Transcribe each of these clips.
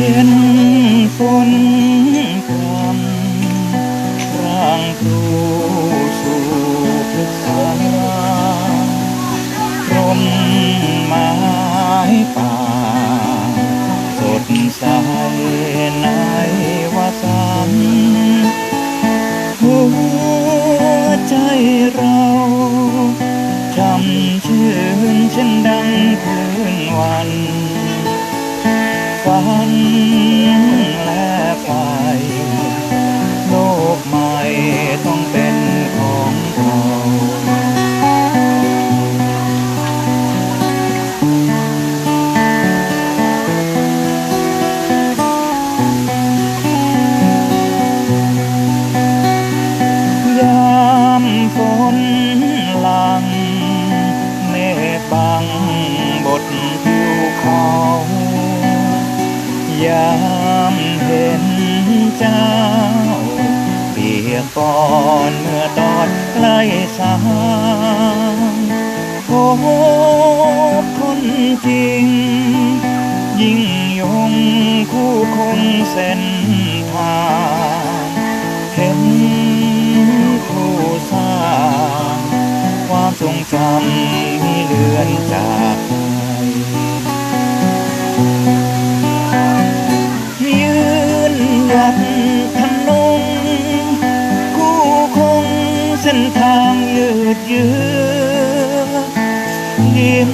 ย็นฝนพรำร่างครูสู่พฤกษารมไม้ป่า สดใสในวาสันหัวใจเราช่ำชื่นเช่นดังคืนวันันและไฟโลกใหม่ต้องเป็นของเรายามฝนหลังเมฆบังามเห็นเจ้า เปียกปอนเมื่อตอนใกล้สางพบคนจริง ยิ่งยงคู่คงเส้นทางเห็นคู่สร้างความทรงจำ ส้นทางยืดเยื้อยิ้ม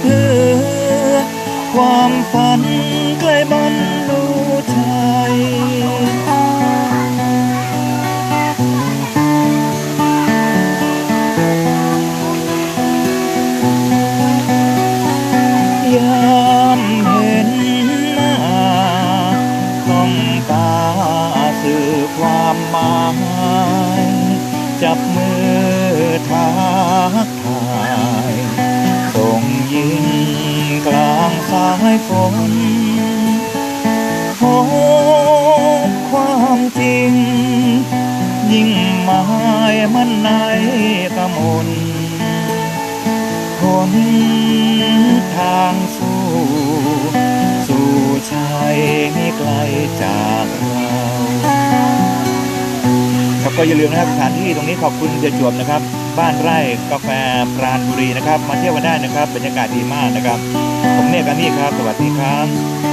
เพื่อความฝันใกล้บรรลุชัยย จับมือทักทายส่งยิ้มกลางสายฝนพบความจริง ยิ่งหมายมันในกมลหนทางส ก็อย่าลืมนะครับสถานที่ตรงนี้ขอบคุณเสียจวบนะครับ บ้านไร่กาแฟปราณบุรีนะครับ มาเที่ยวกันได้นะครับบรรยากาศดีมากนะครับ ผมเมฆอานี่ครับ สวัสดีครับ